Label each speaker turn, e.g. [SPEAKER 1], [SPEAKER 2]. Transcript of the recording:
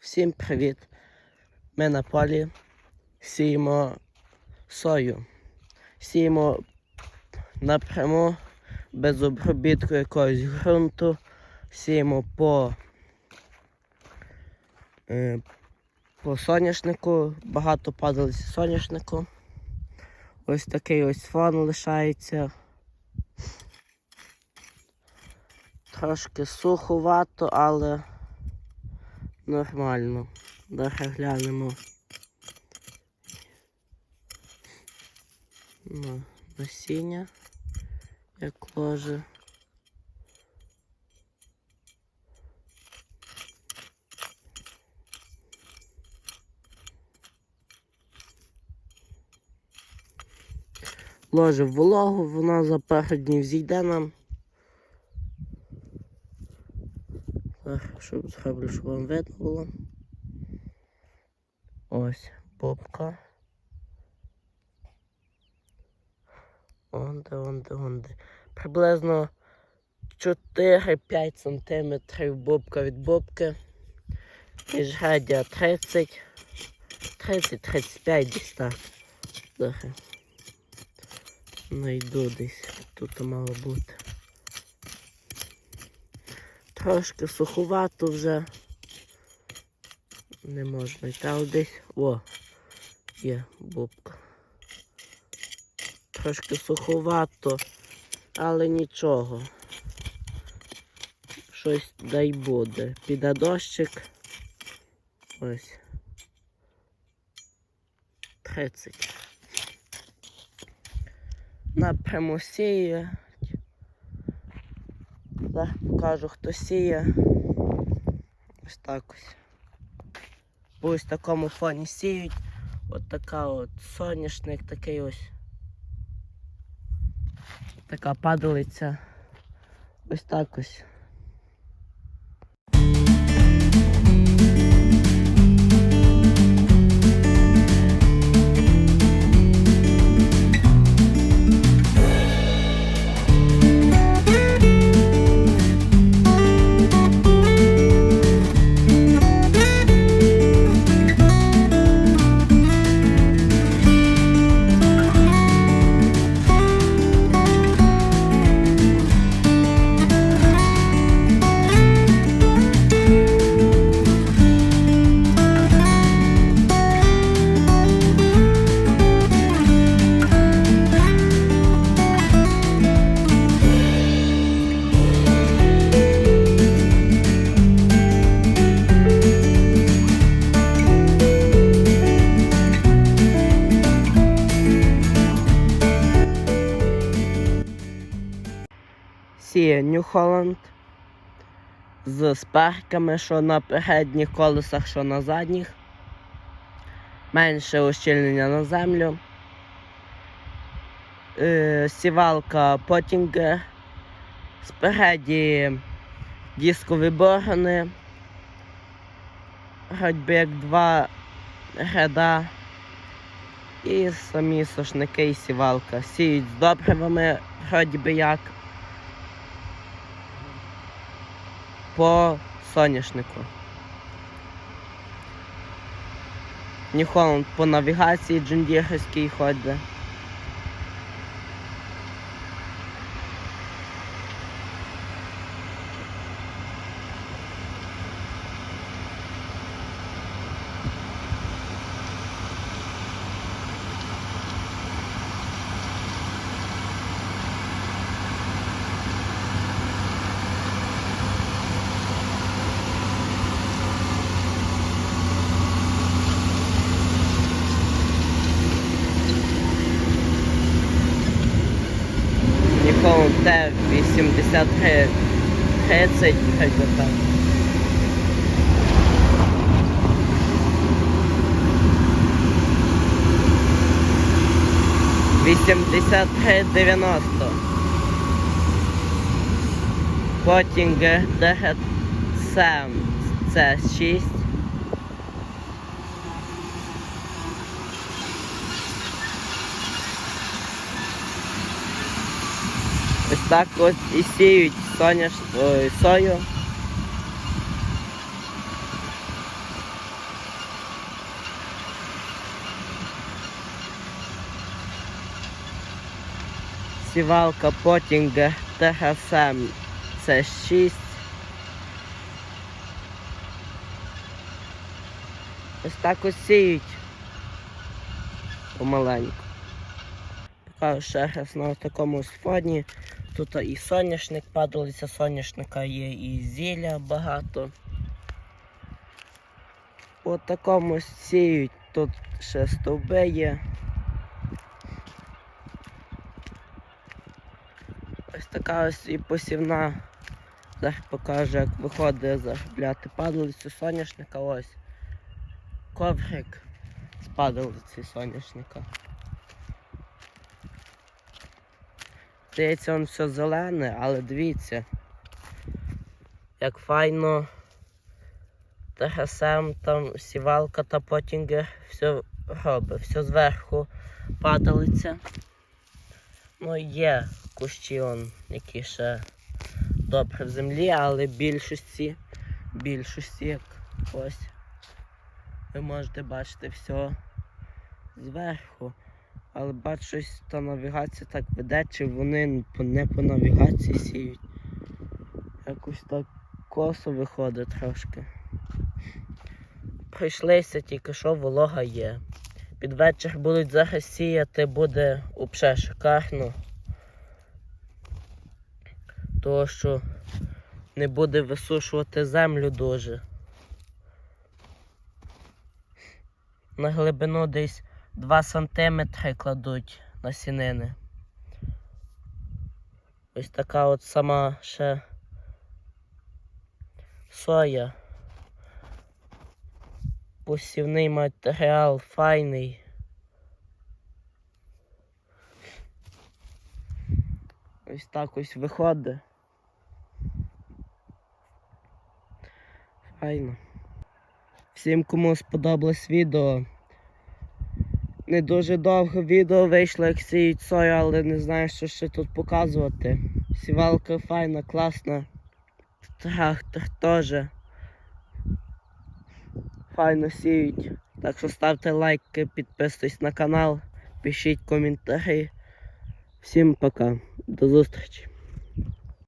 [SPEAKER 1] Всім привіт! Ми на полі сіємо сою. Сіємо напряму без обробітку якогось ґрунту. Сіємо по, е, по соняшнику, багато падалиці соняшнику. Ось такий ось фон лишається. Трошки суховато, але нормально. Давай глянемо. На насіння, як ложе. Ложе вологу, вона за пару днів зійде нам. Щоб зроблю, щоб вам видно було. Ось бобка. Онде, онде, онде. Приблизно 4-5 сантиметрів бобка від бобки. Міжгадя 30. 30-35 десь так. Найду десь. Тут мало бути. Трошки суховато вже. Не можна йти, але десь. О, є бубка. Трошки суховато, але нічого. Щось дай буде. Піде дощик. Ось. 30. Напряму сіє. Зараз покажу, хто сіє. Ось так ось. Ось такому фоні сіють. От така от соняшник такий ось. Така падалиця. Ось так ось. New Holland з сперками, що на передніх колесах, що на задніх. Менше ущільнення на землю. Е, сівалка Pottinger. Спереді дискові. Хоч як два ряда. І самі сошники і сівалка. Сіють з добривами, вроді би як. По соняшнику. Ніхоланд по навігації джундірській ходить. Ніколанд Т-83 30, хай би так. Вісімдесят три дев'яносто. Потім ГДГ Сем це 6. Так ось і сіють соняш, ой, е, сою. Сівалка потінга ТГСМ це 6. Ось так ось сіють помаленьку. Покажу ще раз на такому сподні. Тут і соняшник, падалиця соняшника є, і зілля багато. По такому сіють, тут ще стовби є. Ось така ось і посівна. Зараз покажу, як виходить заробляти падалицю соняшника. Ось коврик з падалиці соняшника. Здається, він все зелене, але дивіться, як файно ТГСМ, там сівалка та потінгер все робить, все зверху падалиця. Ну, є кущі, он, які ще добре в землі, але більшості, більшості, як ось, ви можете бачити все зверху. Але бачу, щось та навігація так веде, чи вони не по навігації сіють. Якось так косо виходить трошки. Прийшлися тільки що волога є. Під вечір будуть зараз сіяти, буде взагалі шикарно. Тому що не буде висушувати землю дуже. На глибину десь 2 сантиметри кладуть насінини. Ось така от сама ще соя. Посівний матеріал файний. Ось так ось виходить. Файно. Всім, кому сподобалось відео. Не дуже довго відео вийшло, як сіють сою, але не знаю, що ще тут показувати. Сівалка файна, класна. Трактор теж. Файно сіють. Так що ставте лайки, підписуйтесь на канал, пишіть коментарі. Всім пока. До зустрічі.